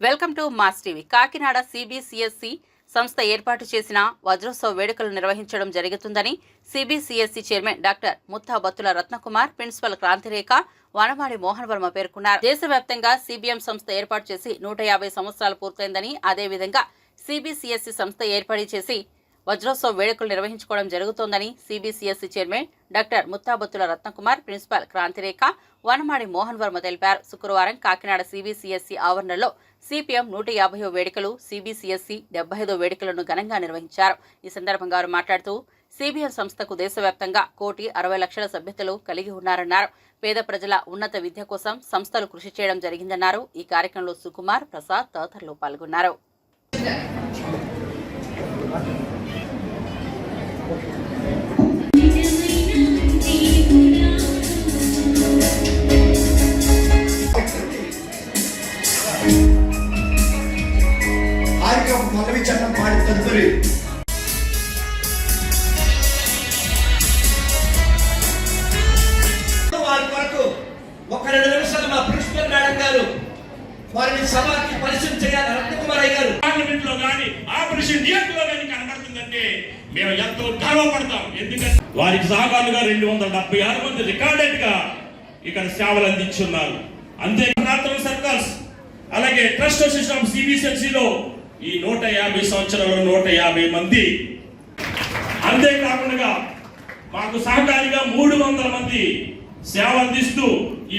Welcome to mass TV. Kakinada CBCSC సంస్థ ఏర్పాటు చేసిన వజ్రోత్సవ వేడుకలు నిర్వహించడం జరుగుతుందని CBCSC chairman doctor Mutta Battula Ratnakumar principal Krantirekha Vanamadi Mohan Varma పేర్కొన్నారు. దేశవ్యాప్తంగా సిబిఎం సంస్థ ఏర్పాటు చేసి నూట యాభై సంవత్సరాలు పూర్తయిందని అదేవిధంగా సిబిసిఎస్సి సంస్థ ఏర్పాటు చేసి వజ్రోత్సవ వేడుకలు నిర్వహించుకోవడం జరుగుతోందని CBCSC chairman doctor Muttabattula Ratnakumar principal Krantirekha Vanamadi Mohan Varma తెలిపారు. శుక్రవారం కాకినాడ సిబిసిఎస్సి ఆవరణలో సిపిఎం నూట యాభైవ వేడుకలు సిబిసిఎస్సి డెబ్బై ఐదో వేడుకలను ఘనంగా నిర్వహించారు. ఈ సందర్భంగా వారు మాట్లాడుతూ సిబిఎం సంస్థకు దేశవ్యాప్తంగా కోటి అరవై లక్షల సభ్యతలు కలిగి ఉన్నారన్నారు. పేద ప్రజల ఉన్నత విద్య కోసం సంస్థలు కృషి చేయడం జరిగిందన్నారు. ఈ కార్యక్రమంలో సుకుమార్ ప్రసాద్ తదితరులు పాల్గొన్నారు. వారికి ఒక పల్లవి చట్టం పాడి తదుపరి వారి కొరకు ఒక రెండు నిమిషాలు మా ప్రిన్సిపల్ మేడం గారు వారిని సభకి పరిచయం చేయాలి. రత్నకుమారయ్య గారు. పార్లమెంట్లో కానీ ఆపరేషన్ థియేటర్లో కానీ కనబడుతుందంటే మేము ఎంతో గర్వపడతాం. ఎందుకంటే వారికి సహకారులుగా రెండు వందల డెబ్బై ఆరు మంది రికార్డెడ్గా ఇక్కడ సేవలు అందించున్నారు. అంతే నాత్రం సర్కల్స్ అలాగే ట్రస్ట్ అసోసియేషన్ ఆఫ్ సిబిసిఎల్సిలో ఈ నూట యాభై సంవత్సరాలు నూట యాభై మంది. అంతేకాకుండా మాకు సహకారిగా మూడు వందల మంది సేవ అందిస్తూ ఈ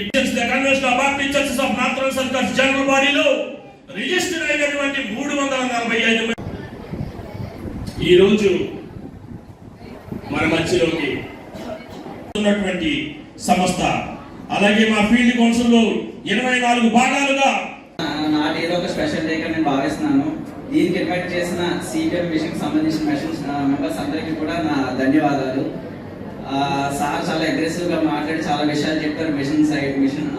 convention of baptist churches of northern circles general బాడీలో రిజిస్టర్ అయినటువంటి మూడు వందల నలభై ఐదు మంది. ఈ రోజు మన మధ్యలోకి ఉన్నటువంటి సంస్థ అలాగే మా ఫీల్డ్ కౌన్సిల్లో ఇరవై నాలుగు భాగాలుగా నాటి ఏదో ఒక స్పెషల్ డే భావిస్తున్నాను. దీనికి ఇన్వైట్ చేసిన సిపిఎం మిషన్ సంబంధించిన మిషన్స్ మెంబర్స్ అందరికీ కూడా నా ధన్యవాదాలు. సార్ చాలా అగ్రెసివ్గా మాట్లాడి చాలా విషయాలు చెప్పారు. Mission side mission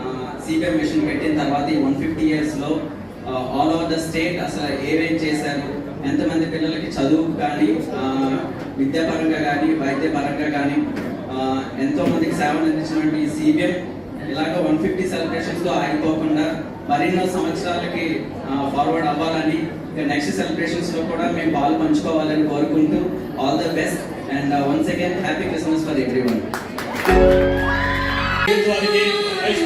CPM mission పెట్టిన తర్వాత ఈ వన్ ఫిఫ్టీ ఇయర్స్లో ఆల్ ఓవర్ ద స్టేట్ అసలు ఏమేం చేశారు? ఎంతమంది పిల్లలకి చదువు కానీ విద్యాపరంగా కానీ వైద్యపరంగా కానీ ఎంతోమందికి సేవలు అందించినటువంటి సిబిఎం ఇలాగ వన్ ఫిఫ్టీ సెలబ్రేషన్స్తో ఆగిపోకుండా మరెన్నో సంవత్సరాలకి ఫార్వర్డ్ అవ్వాలని నెక్స్ట్ సెలబ్రేషన్స్లో కూడా మేము పాలు పంచుకోవాలని కోరుకుంటూ all the best and once again happy Christmas for every one వారికి వైస్